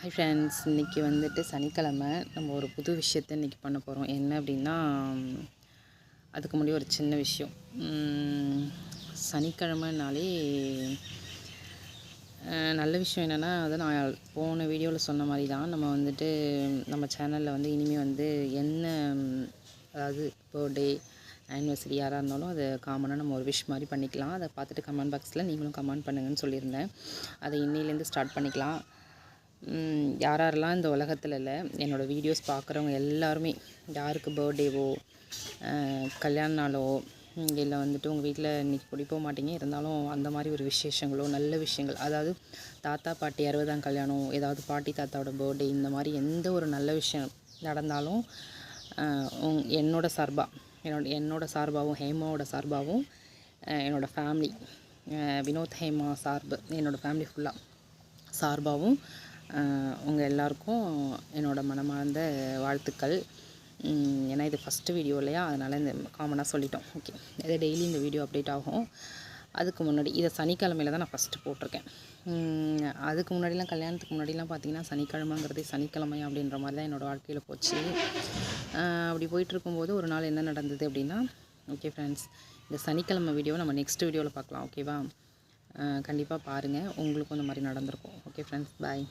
Hi friends இன்றைக்கி வந்துட்டு சனிக்கிழமை. நம்ம ஒரு புது விஷயத்தை இன்றைக்கி பண்ண போகிறோம் என்ன அப்படின்னா அதுக்கு முன்னாடி ஒரு சின்ன விஷயம். சனிக்கிழமைனாலே நல்ல விஷயம் என்னென்னா அதை நான் போன வீடியோவில் சொன்ன மாதிரி தான் நம்ம வந்துட்டு நம்ம சேனலில் வந்து இனிமேல் வந்து என்ன அதாவது பர்த்டே ஆனிவர்சரி யாராக இருந்தாலும் அதை காமனாக நம்ம ஒரு விஷ் மாதிரி பண்ணிக்கலாம். அதை பார்த்துட்டு கமெண்ட் பாக்ஸில் நீங்களும் கமெண்ட் பண்ணுங்கன்னு சொல்லியிருந்தேன். அதை இன்னிலேருந்து ஸ்டார்ட் பண்ணிக்கலாம். யார் யாரெல்லாம் இந்த உலகத்தில் இல்லை என்னோடய வீடியோஸ் பார்க்குறவங்க எல்லாருமே யாருக்கு பர்த்டேவோ கல்யாண நாளோ இல்லை வந்துட்டு உங்கள் வீட்டில் இன்றைக்கி குடி போக மாட்டீங்க இருந்தாலும் அந்த மாதிரி ஒரு விசேஷங்களோ நல்ல விஷயங்கள் அதாவது தாத்தா பாட்டி அறுபதாம் கல்யாணம் ஏதாவது பாட்டி தாத்தாவோட பர்த்டே இந்த மாதிரி எந்த ஒரு நல்ல விஷயம் நடந்தாலும் என்னோடய சார்பாக என்னோட என்னோட சார்பாகவும் ஹேமாவோட சார்பாகவும் என்னோடய ஃபேமிலி வினோத் ஹேமா சார்பு என்னோடய ஃபேமிலி ஃபுல்லாக சார்பாகவும் உங்கள் எல்லாருக்கும் என்னோடய மனமார்ந்த வாழ்த்துக்கள். ஏன்னா இது ஃபஸ்ட்டு வீடியோ இல்லையா? அதனால் இந்த காமனாக சொல்லிட்டோம். ஓகே இது டெய்லி இந்த வீடியோ அப்டேட் ஆகும். அதுக்கு முன்னாடி இதை சனிக்கிழமையில தான் நான் ஃபஸ்ட்டு போட்டிருக்கேன். அதுக்கு முன்னாடிலாம் கல்யாணத்துக்கு முன்னாடிலாம் பார்த்தீங்கன்னா சனிக்கிழமைங்கிறதே சனிக்கிழமை அப்படின்ற மாதிரி தான் என்னோடய வாழ்க்கையில் போச்சு. அப்படி போயிட்டுருக்கும்போது ஒரு நாள் என்ன நடந்தது அப்படின்னா ஓகே ஃப்ரெண்ட்ஸ் இந்த சனிக்கிழமை வீடியோவை நம்ம நெக்ஸ்ட் வீடியோவில் பார்க்கலாம் ஓகேவா கண்டிப்பாக பாருங்கள் உங்களுக்கும் இந்த மாதிரி நடந்திருக்கும். Okay friends bye